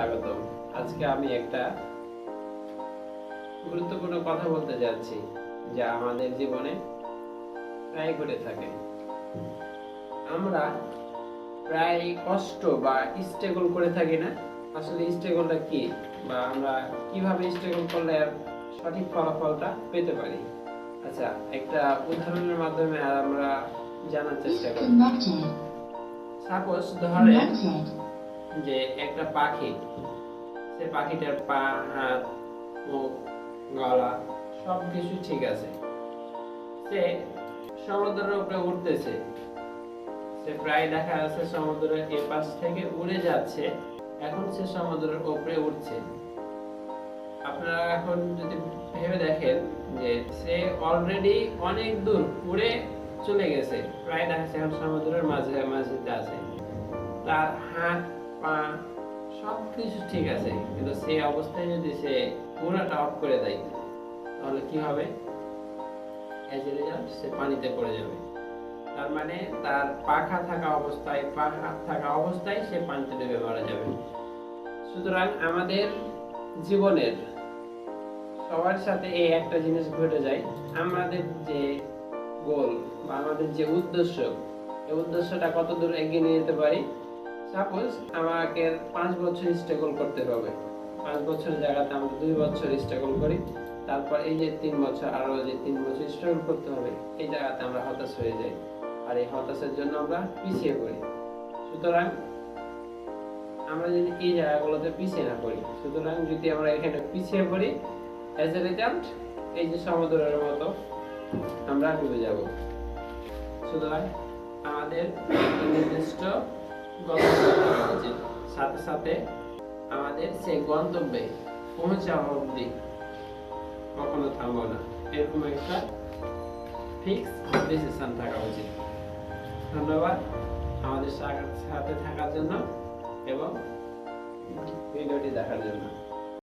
স্বাগত আজকে আমি একটা গুরুত্বপূর্ণ কথা বলতে যাচ্ছি যা আমাদের জীবনে প্রায় ঘটে থাকে। আমরা প্রায় কষ্ট বা স্ট্রাগল করে থাকি না। আসলে স্ট্রাগলটা কি বা আমরা কীভাবে স্ট্রাগল করলে সঠিক ফলাফলটা পেতে পারি? আচ্ছা একটা উদাহরণের মাধ্যমে আমরা জানার চেষ্টা করি। সাপোজ ধরেন. যে একটা পাখি, সে পাখিটার পা, হাত, মুখ, গলা সব কিছু ঠিক আছে। সে সমুদ্রের উপরে উঠতেছে সে প্রায় দেখা যাচ্ছে সমুদ্রের এ পাশ থেকে উড়ে যাচ্ছে। এখন সে সমুদ্রের উপরে উঠছে আপনারা এখন যদি ভেবে দেখেন যে সে অলরেডি অনেক দূর উড়ে চলে গেছে। প্রায় দেখা যাচ্ছে এখন সমুদ্রের মাঝে মাঝে আছে। তার হাত পা সব কিছু ঠিক আছে, কিন্তু সেই অবস্থায় যদি সে পুরাটা অফ করে দেয়, তাহলে কি হবে? এ রেজাল্ট সে পানিতে পড়ে যাবে। তার মানে তার পাখা থাকা অবস্থায় থাকা অবস্থায় সে পানিতে যাবে। সুতরাং আমাদের জীবনের সবার সাথে এই একটা জিনিস ঘটে যায়, আমাদের যে গোল বা আমাদের যে উদ্দেশ্য, এই উদ্দেশ্যটা কত দূর এগিয়ে নিয়ে যেতে পারি? সাপোজ আমাকে পাঁচ বছর স্ট্রাগল করতে হবে। পাঁচ বছরের জায়গাতে আমরা দুই বছর স্ট্রাগল করি, তারপর এই যে তিন বছর আরও যে তিন বছর স্ট্রাগল করতে হবে, এই জায়গাতে আমরা হতাশ হয়ে যাই। আর এই হতাশার জন্য আমরা পিছিয়ে পড়ি। সুতরাং আমরা যদি এই জায়গাগুলোতে পিছিয়ে না পড়ি, সুতরাং যদি আমরা এখানে পিছিয়ে পড়ি অ্যাজ এ রেজাল্ট এই যে সমুদ্রের মতো আমরা ডুবে যাব। সুতরাং আমাদের নির্দিষ্ট সাথে সাথে আমাদের সেই গন্তব্যে অবধি কখনো থামবো না। এরকম একটা ফিক্স ডিসিশন থাকা উচিত। ধন্যবাদ আমাদের সাথে থাকার জন্য এবং ভিডিওটি দেখার জন্য।